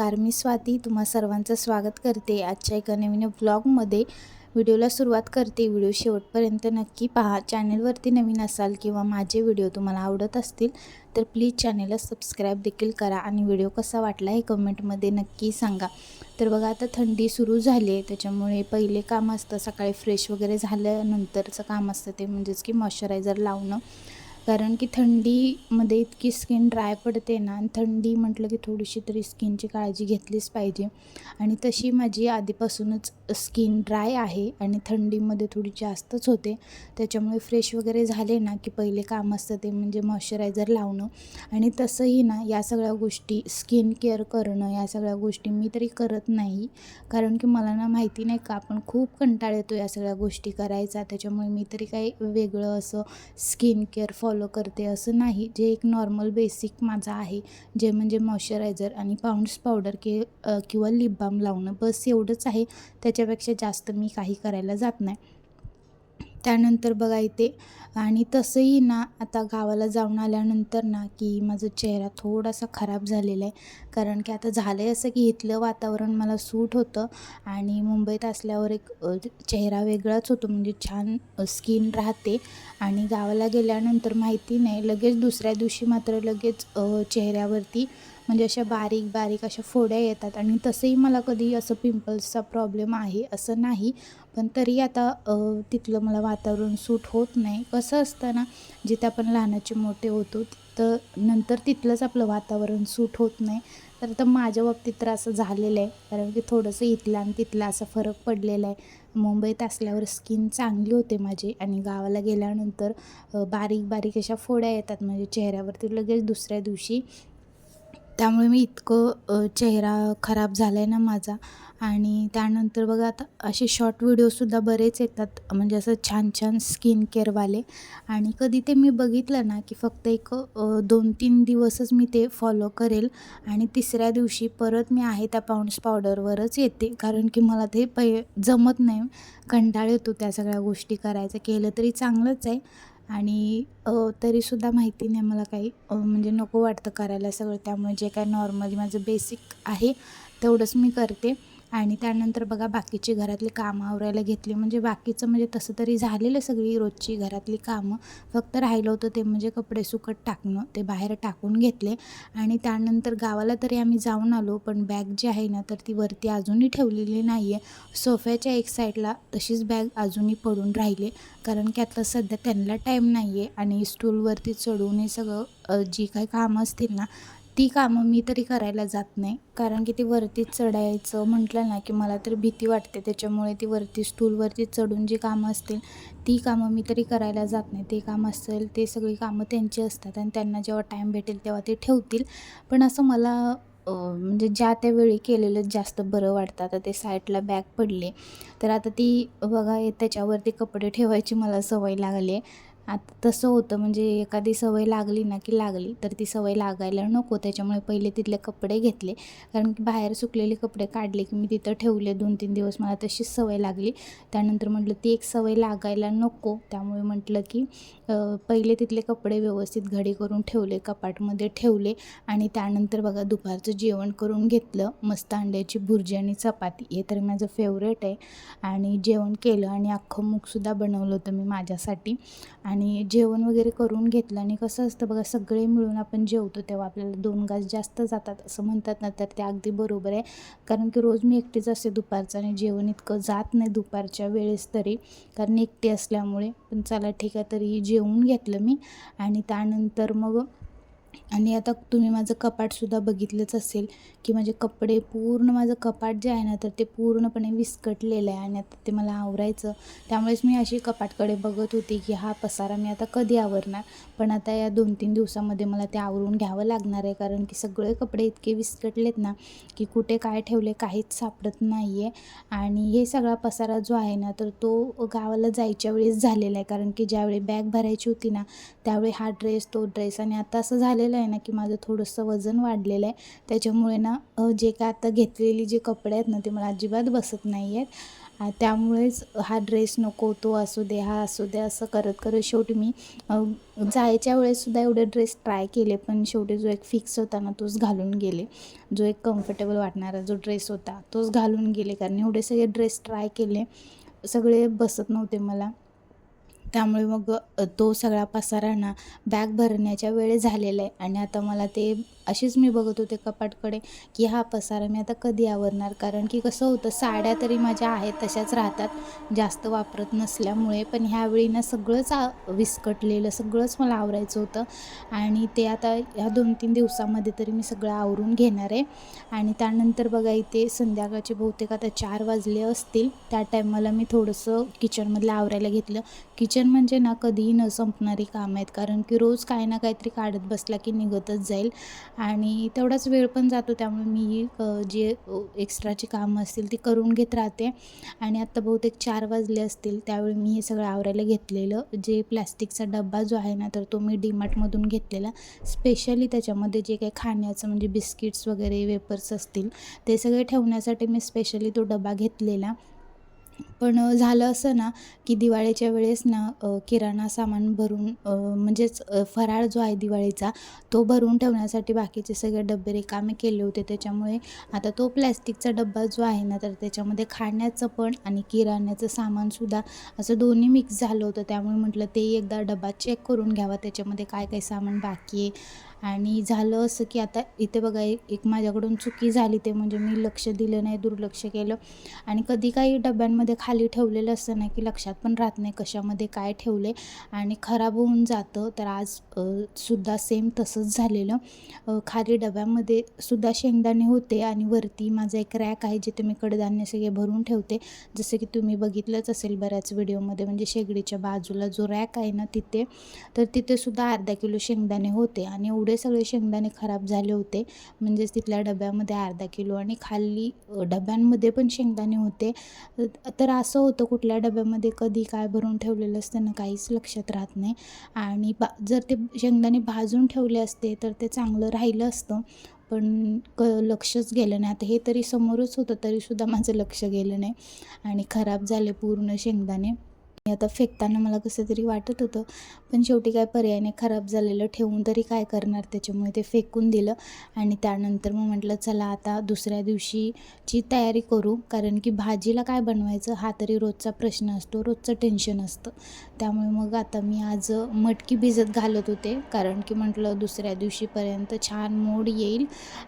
नमस्कार मी स्वाती. तुम्हा सर्वांचं स्वागत करते. आजच्या एका नवीन ब्लॉगमध्ये व्हिडिओला सुरुवात करते. व्हिडिओ शेवटपर्यंत नक्की पहा. चॅनेलवरती नवीन असाल किंवा माझे व्हिडिओ तुम्हाला आवडत असतील तर प्लीज चॅनेलला सबस्क्राईब देखील करा आणि व्हिडिओ कसा वाटला हे कमेंटमध्ये नक्की सांगा. तर बघा आता थंडी सुरू झाली आहे. त्याच्यामुळे पहिले काम असतं सकाळी फ्रेश वगैरे झाल्यानंतरचं काम असतं ते म्हणजेच की मॉइश्चरायझर लावणं. कारण की थंडीमध्ये इतकी स्किन ड्राय पडते ना आणि थंडी म्हटलं की थोडीशी तरी स्किनची काळजी घेतलीच पाहिजे. आणि तशी माझी आधीपासूनच स्किन ड्राय आहे आणि थंडीमध्ये थोडी जास्तच होते. त्याच्यामुळे फ्रेश वगैरे झाले ना की पहिले काम असतं ते म्हणजे मॉइश्चरायझर लावणं. आणि तसंही ना या सगळ्या गोष्टी स्किन केअर करणं या सगळ्या गोष्टी मी तरी करत नाही. कारण की मला ना माहिती नाही का आपण खूप कंटाळ येतो या सगळ्या गोष्टी करायचा. त्याच्यामुळे मी तरी काही वेगळं असं स्किन केअर फॉलो करते असं नाही. जे एक नॉर्मल बेसिक माझं आहे जे म्हणजे मॉइश्चरायझर आणि पाऊंड्स पावडर के किंवा लिप बाम लावणं बस एवढंच आहे. त्याच्यापेक्षा जास्त मी काही करायला जात नाही. त्यानंतर बघा इथे. आणि तसंही ना आता गावाला जाऊन आल्यानंतर ना की माझा चेहरा थोडासा खराब झालेला आहे. कारण की आता झालं आहे असं की इथलं वातावरण मला सूट होतं. आणि मुंबईत असल्यावर एक चेहरा वेगळाच होतो. म्हणजे छान स्किन राहते. आणि गावाला गेल्यानंतर माहिती नाही. लगेच दुसऱ्या दिवशी मात्र लगेच चेहऱ्यावरती म्हणजे अशा बारीक बारीक अशा फोड्या येतात आणि तसंही मला कधी असं पिंपल्सचा प्रॉब्लेम आहे असं नाही. पण तरी आता तिथलं मला वातावरण सूट होत नाही. कसं असतं ना जिथे आपण लहानाचे मोठे होतो तर नंतर तिथलंच आपलं वातावरण सूट होत नाही. तर आता माझ्या बाबतीत तर असं झालेलं आहे. कारण की थोडंसं इथलं आणि तिथला असा फरक पडलेला आहे. मुंबईत असल्यावर स्किन चांगली होते माझी आणि गावाला गेल्यानंतर बारीक बारीक अशा फोड्या येतात. म्हणजे चेहऱ्यावरती लगेच दुसऱ्या दिवशी त्यामुळे मी इतकं चेहरा खराब झाला आहे ना माझा. आणि त्यानंतर बघा आता असे शॉर्ट व्हिडिओसुद्धा बरेच येतात. म्हणजे असं छान छान स्किन केअरवाले आणि कधी ते मी बघितलं ना की फक्त एक दोन तीन दिवसच मी ते फॉलो करेल. आणि तिसऱ्या दिवशी परत मी आहे त्या पाऊंड्स पावडरवरच येते. कारण की मला ते पै जमत नाही. कंटाळ येतो त्या सगळ्या गोष्टी करायचं. केलं तरी चांगलंच आहे. आणि तरीसुद्धा माहिती नाही मला काही. म्हणजे नको वाटतं करायला सगळं. त्यामुळे जे काय नॉर्मली माझं बेसिक आहे तेवढंच मी करते. आणि त्यानंतर बघा बाकीची घरातली कामं आवरायला घेतली. म्हणजे बाकीचं म्हणजे तसं तरी झालेलं सगळी रोजची घरातली कामं. फक्त राहिलं होतं ते म्हणजे कपडे सुकट टाकणं ते बाहेर टाकून घेतले. आणि त्यानंतर गावाला तरी आम्ही जाऊन आलो पण बॅग जी आहे ना तर ती वरती अजूनही ठेवलेली नाही आहे सोफ्याच्या एक साईडला तशीच बॅग अजूनही पडून राहिले. कारण की आता सध्या त्यांना टाईम नाही आहे आणि स्टूलवरती चढून हे सगळं जी काही कामं असतील ना ती कामं मी तरी करायला जात नाही. कारण की ती वरती चढायचं म्हटलं ना की मला तर भीती वाटते. त्याच्यामुळे ती वरती स्टूलवरती चढून जी कामं असतील ती कामं मी तरी करायला जात नाही. ते काम असेल ते सगळी कामं त्यांची असतात आणि त्यांना जेव्हा टाईम भेटेल तेव्हा ते ठेवतील. पण असं मला म्हणजे ज्या त्यावेळी केलेलं जास्त बरं वाटतं. आता ते साईडला बॅग पडले तर आता ती बघा त्याच्यावरती कपडे ठेवायची मला सवय लागली आहे. आता तसं होतं. म्हणजे एखादी सवय लागली ना की लागली तर ती सवय लागायला नको. त्याच्यामुळे पहिले तिथले कपडे घेतले. कारण की बाहेर सुकलेले कपडे काढले की मी तिथं ठेवले दोन तीन दिवस. मला तशीच सवय लागली. त्यानंतर म्हटलं ती एक सवय लागायला नको. त्यामुळे म्हटलं की पहिले तिथले कपडे व्यवस्थित घडी करून ठेवले कपाटमध्ये ठेवले. आणि त्यानंतर बघा दुपारचं जेवण करून घेतलं. मस्त अंड्याची भुर्जी आणि चपाती. हे तर माझं फेवरेट आहे. आणि जेवण केलं आणि अख्खं मूगसुद्धा बनवलं होतं मी माझ्यासाठी. आणि आणि जेवण वगैरे करून घेतलं आणि कसं असतं बघा सगळे मिळून आपण जेवतो तेव्हा आपल्याला दोन घास जास्त जातात असं म्हणतात ना तर ते अगदी बरोबर आहे. कारण की रोज मी एकटीच असते दुपारचं आणि जेवण इतकं जात नाही दुपारच्या वेळेस तरी. कारण एकटी असल्यामुळे पण चला ठीक आहे तरी जेवून घेतलं मी. आणि त्यानंतर मग आणि आता तुम्ही माझं कपाटसुद्धा बघितलंच असेल की माझे कपडे पूर्ण माझं कपाट जे आहे ना तर ते पूर्णपणे विस्कटलेलं आहे आणि आता ते मला आवरायचं. त्यामुळेच मी अशी कपाटकडे बघत होती की हा पसारा मी आता कधी आवरणार? पण आता या दोन तीन दिवसामध्ये मला ते आवरून घ्यावं लागणार आहे कारण की सगळे कपडे इतके विस्कटलेत ना की कुठे काय ठेवले काहीच सापडत नाही आहे आणि हे सगळा पसारा जो आहे ना तर तो गावाला जायच्या वेळेस झालेला आहे कारण की ज्यावेळी बॅग भरायची होती ना त्यावेळी हा ड्रेस तो ड्रेस आणि आता असं झालेलं आहे ना की माझं थोडंसं वजन वाढलेलं आहे. त्याच्यामुळे ना जे काय आता घेतलेली जे कपडे आहेत ना ते मला अजिबात बसत नाही आहेत. त्यामुळेच हा ड्रेस नको तो असू दे हा असू दे असं करत करत शेवटी मी जायच्या वेळेससुद्धा एवढे ड्रेस ट्राय केले पण शेवटी जो एक फिक्स होता ना तोच घालून गेले. जो एक कम्फर्टेबल वाटणारा जो ड्रेस होता तोच घालून गेले. कारण एवढे सगळे ड्रेस ट्राय केले सगळे बसत नव्हते मला. त्यामुळे मग तो सगळा पसारा ना बॅग भरण्याच्या वेळे झालेला आहे. आणि आता मला ते अशीच मी बघत होते कपाटकडे की हा पसारा मी आता कधी आवरणार? कारण की कसं होतं साड्या तरी माझ्या आहेत तशाच राहतात. जास्त वापरत नसल्यामुळे पण ह्यावेळी ना सगळंच आ विस्कटलेलं सगळंच मला आवरायचं होतं. आणि ते आता ह्या दोन तीन दिवसामध्ये तरी मी सगळं आवरून घेणार आहे. आणि त्यानंतर बघा इथे संध्याकाळचे बहुतेक आता चार वाजले असतील. त्या टायमाला मी थोडंसं किचनमधलं आवरायला घेतलं. किचन म्हणजे ना कधीही न संपणारी कामं आहेत. कारण की रोज काही ना काहीतरी काढत बसला की निघतच जाईल. आणि तेवढाच वेळ पण जातो. त्यामुळे मी जे एक्स्ट्राची कामं असतील ती करून घेत राहते. आणि आत्ता बहुतेक चार वाजले असतील. त्यावेळी मी हे सगळं आवरायला घेतलेलं. जे प्लॅस्टिकचा डब्बा जो आहे ना तर तो मी डीमार्टमधून घेतलेला. स्पेशली त्याच्यामध्ये जे काही खाण्याचं म्हणजे बिस्किट्स वगैरे वेपर्स असतील ते सगळे ठेवण्यासाठी मी स्पेशली तो डबा घेतलेला. पण झालं असं ना की दिवाळीच्या वेळेस ना किराणा सामान भरून म्हणजेच फराळ जो आहे दिवाळीचा तो भरून ठेवण्यासाठी बाकीचे सगळे डबे रिकामे केले होते. त्याच्यामुळे आता तो प्लॅस्टिकचा डब्बा जो आहे ना तर त्याच्यामध्ये खाण्याचं पण आणि किराण्याचं सामानसुद्धा असं दोन्ही मिक्स झालं होतं. त्यामुळे म्हटलं ते एकदा डबा चेक करून घ्यावा. त्याच्यामध्ये काय काय सामान बाकी आहे. आणि झालं असं की आता इथे बघा एक माझ्याकडून चुकी झाली ते म्हणजे मी लक्ष दिलं नाही दुर्लक्ष केलं. आणि कधी काही डब्यांमध्ये खाली ठेवलेलं असतं ना की लक्षात पण राहत नाही कशामध्ये काय ठेवले आणि खराब होऊन जातं तर आज सुद्धा सेम तसंच झालेलं. खाली डब्यामध्ये सुद्धा शेंगदाणे होते आणि वरती माझा एक रॅक आहे जिथे मी कडधान्य सगळे भरून ठेवते. जसं की तुम्ही बघितलंच असेल बऱ्याच व्हिडिओमध्ये म्हणजे शेगडीच्या बाजूला जो रॅक आहे ना तिथे तर तिथेसुद्धा अर्धा किलो शेंगदाणे होते. आणि एवढे सगळे शेंगदाणे खराब झाले होते. म्हणजेच तिथल्या डब्यामध्ये अर्धा किलो आणि खाली डब्यांमध्ये पण शेंगदाणे होते. तर असं होतं कुठल्या डब्यामध्ये कधी काय भरून ठेवलेलं असतं ना काहीच लक्षात राहत नाही. आणि बा जर ते शेंगदाणे भाजून ठेवले असते तर ते चांगलं राहिलं असतं. पण क लक्षच गेलं नाही. आता हे तरी समोरच होतं तरीसुद्धा माझं लक्ष गेलं नाही. आणि खराब झाले पूर्ण शेंगदाणे. आता फेकताना मला कसं तरी वाटत होतं. पण शेवटी काय पर्याय नाही खराब झालेलं ठेवून तरी काय करणार? त्याच्यामुळे ते फेकून दिलं आणि त्यानंतर मग म्हटलं चला आता दुसऱ्या दिवशीची तयारी करू. कारण की भाजीला काय बनवायचं? हा तरी रोजचा प्रश्न असतो रोजचं टेन्शन असतं. त्यामुळे मग आता मी आज मटकी भिजत घालत होते. कारण की म्हटलं दुसऱ्या दिवशीपर्यंत छान मोड येईल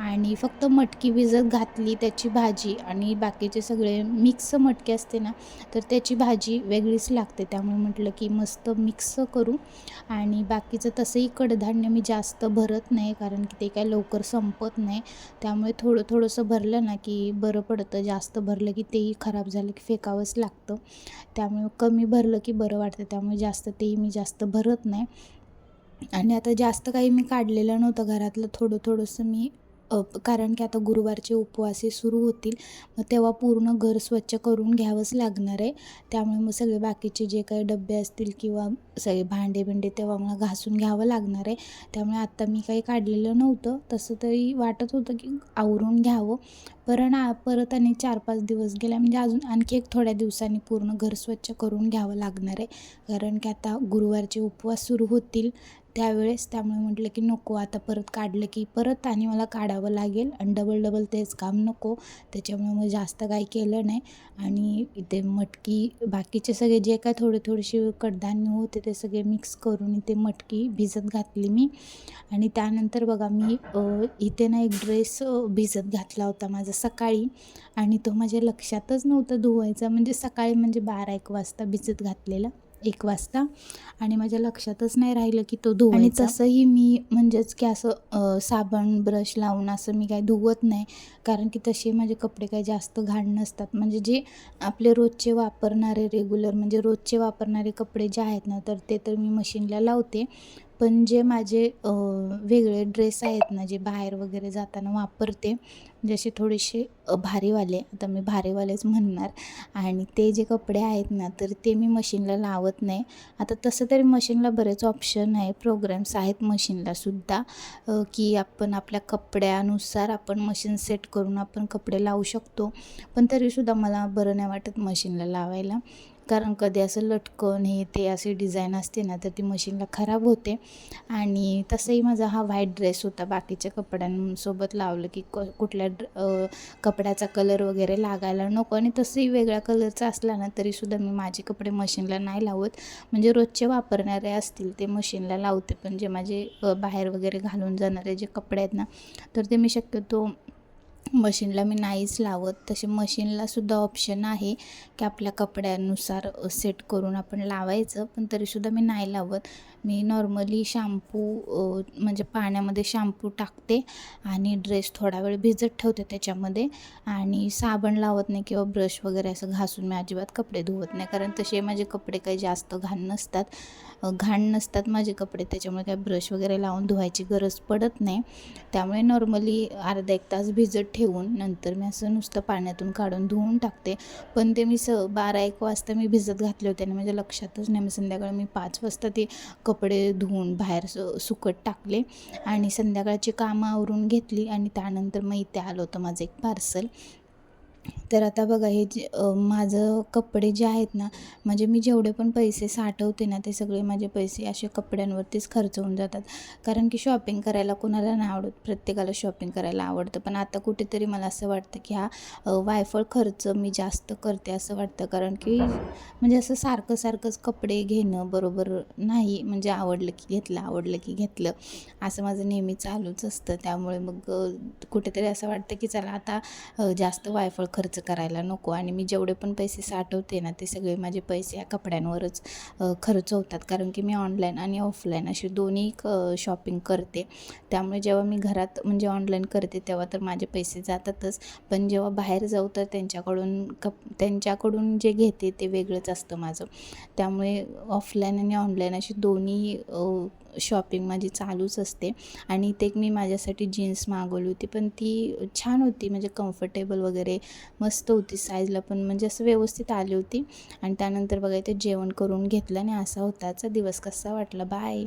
आणि फक्त मटकी भिजत घातली त्याची भाजी आणि बाकीचे सगळे मिक्स मटकी असते ना तर त्याची भाजी वेगळीच लागते. त्यामुळे म्हटलं की मस्त मिक्स करू. आणि बाकीचं तसंही कडधान्य मी जास्त भरत नाही कारण की ते काय लवकर संपत नाही. त्यामुळे थोडं थोडंसं भरलं ना की बरं पडतं. जास्त भरलं की तेही खराब झालं की फेकावंच लागतं. त्यामुळे कमी भरलं की बरं वाटतं. त्यामुळे जास्त तेही मी जास्त भरत नाही. आणि आता जास्त काही मी काढलेलं नव्हतं घरातलं. थोडं थोडंसं मी कारण की आता गुरुवारचे उपवासे सुरू होतील मग तेव्हा पूर्ण घर स्वच्छ करून घ्यावंच लागणार आहे. त्यामुळे मग सगळे बाकीचे जे काही डबे असतील किंवा सगळे भांडे बिंडे तेव्हा मला घासून घ्यावं लागणार आहे. त्यामुळे आत्ता मी काही काढलेलं नव्हतं. तसं तरी वाटत होतं की आवरून घ्यावं. पण परत आणि चार पाच दिवस गेल्या म्हणजे अजून आणखी एक थोड्या दिवसांनी पूर्ण घर स्वच्छ करून घ्यावं लागणार आहे. कारण की आता गुरुवारचे उपवास सुरू होतील त्यावेळेस त्यामुळे म्हटलं की नको आता परत काढलं की परत आणि मला काढावं लागेल आणि डबल डबल तेच काम नको. त्याच्यामुळे मग जास्त काही केलं नाही. आणि इथे मटकी बाकीचे सगळे जे काय थोडे थोडेसे कडधान्य होते ते सगळे मिक्स करून इथे मटकी भिजत घातली मी. आणि त्यानंतर बघा मी इथे ना एक ड्रेस भिजत घातला होता माझा सकाळी. आणि तो माझ्या लक्षातच नव्हता धुवायचा. म्हणजे सकाळी म्हणजे बारा एक वाजता भिजत घातलेला. एक वाजता. आणि माझ्या लक्षातच नाही राहिलं की तो धुवायचा. आणि तसंही मी म्हणजेच की असं साबण ब्रश लावून असं मी काही धुवत नाही. कारण की तसे माझे कपडे काही जास्त घाण नसतात. म्हणजे जे आपले रोजचे वापरणारे रेग्युलर म्हणजे रोजचे वापरणारे कपडे जे आहेत ना तर ते तर मी मशीनला लावते. पण जे माझे वेगळे ड्रेस आहेत ना जे बाहेर वगैरे जाताना वापरते म्हणजे जसे थोडेसे भारीवाले आता मी भारीवालेच म्हणणार. आणि ते जे कपडे आहेत ना तर ते मी मशीनला लावत नाही. आता तसं तरी मशीनला बरेच ऑप्शन आहे प्रोग्रॅम्स आहेत मशीनला सुद्धा की आपण आपल्या कपड्यानुसार आपण मशीन सेट करून आपण कपडे लावू शकतो. पण तरीसुद्धा मला बरं नाही वाटत मशीनला लावायला. कारण कधी असं लटकन हे ते असे डिझाईन असते ना तर ती मशीनला खराब होते. आणि तसंही माझा हा व्हाईट ड्रेस होता. बाकीच्या कपड्यांसोबत लावलं की क कुठल्या ड्र कपड्याचा कलर वगैरे लागायला नको. आणि तसंही वेगळ्या कलरचा असला ना तरीसुद्धा मी माझे कपडे मशीनला नाही लावत. म्हणजे रोजचे वापरणारे असतील ते मशीनला लावते. पण जे माझे बाहेर वगैरे घालून जाणारे जे कपडे आहेत ना तर ते मी शक्यतो मशीनला मी नाहीच लावत. तसे मशीनला सुद्धा ऑप्शन आहे की आपल्या कपड्यानुसार सेट करून आपण लावायचं. पण तरीसुद्धा मी नाही लावत. मी नॉर्मली शॅम्पू म्हणजे पाण्यामध्ये शॅम्पू टाकते आणि ड्रेस थोडा वेळ भिजत ठेवते त्याच्यामध्ये आणि साबण लावत नाही किंवा ब्रश वगैरे असं घासून मी अजिबात कपडे धुवत नाही. कारण तसे माझे कपडे काही जास्त घाण नसतात. घाण नसतात माझे कपडे त्याच्यामुळे काही ब्रश वगैरे लावून धुवायची गरज पडत नाही. त्यामुळे नॉर्मली अर्धा एक तास भिजत ठेवून नंतर मी असं नुसतं पाण्यातून काढून धुवून टाकते. पण ते मी स बारा एक वाजता मी भिजत घातले होते आणि माझ्या लक्षातच नाही. मी संध्याकाळी मी पाच वाजता ते कपडे धुवून बाहेर सु सुकत टाकले आणि संध्याकाळची कामं आवरून घेतली आणि त्यानंतर मग इथे आलं होतं माझं एक पार्सल तर आता बघा हे जे माझं कपडे जे आहेत ना म्हणजे मी जेवढे पण पैसे साठवते ना ते सगळे माझे पैसे असे कपड्यांवरतीच खर्च होऊन जातात. कारण की शॉपिंग करायला कोणाला नाही आवडत प्रत्येकाला शॉपिंग करायला आवडतं. पण आता कुठेतरी मला असं वाटतं की हा वायफळ खर्च मी जास्त करते असं वाटतं. कारण की म्हणजे असं सारखं सारखंच कपडे घेणं बरोबर नाही म्हणजे आवडलं की घेतलं आवडलं की घेतलं असं माझं नेहमी चालूच असतं. त्यामुळे मग कुठेतरी असं वाटतं की चला आता जास्त वायफळ खर्च करायला नको. आणि मी जेवढे पण पैसे साठवते ना ते सगळे माझे पैसे या कपड्यांवरच खर्च होतात. कारण की मी ऑनलाईन आणि ऑफलाईन असे दोन्ही शॉपिंग करते. त्यामुळे जेव्हा मी घरात म्हणजे ऑनलाईन करते तेव्हा तर माझे पैसे जातातच. पण जेव्हा बाहेर जाऊ तर त्यांच्याकडून कप त्यांच्याकडून जे घेते ते वेगळंच असतं माझं. त्यामुळे ऑफलाईन आणि ऑनलाईन अशी दोन्ही शॉपिंग माझी चालूच असते. आणि ते एक मी माझ्यासाठी जीन्स मागवली होती पण ती छान होती म्हणजे कम्फर्टेबल वगैरे मस्त होती साईजला पण म्हणजे असं व्यवस्थित आली होती. आणि त्यानंतर बघा इथे जेवण करून घेतलं आणि असा होताचा दिवस कसा वाटला. बाय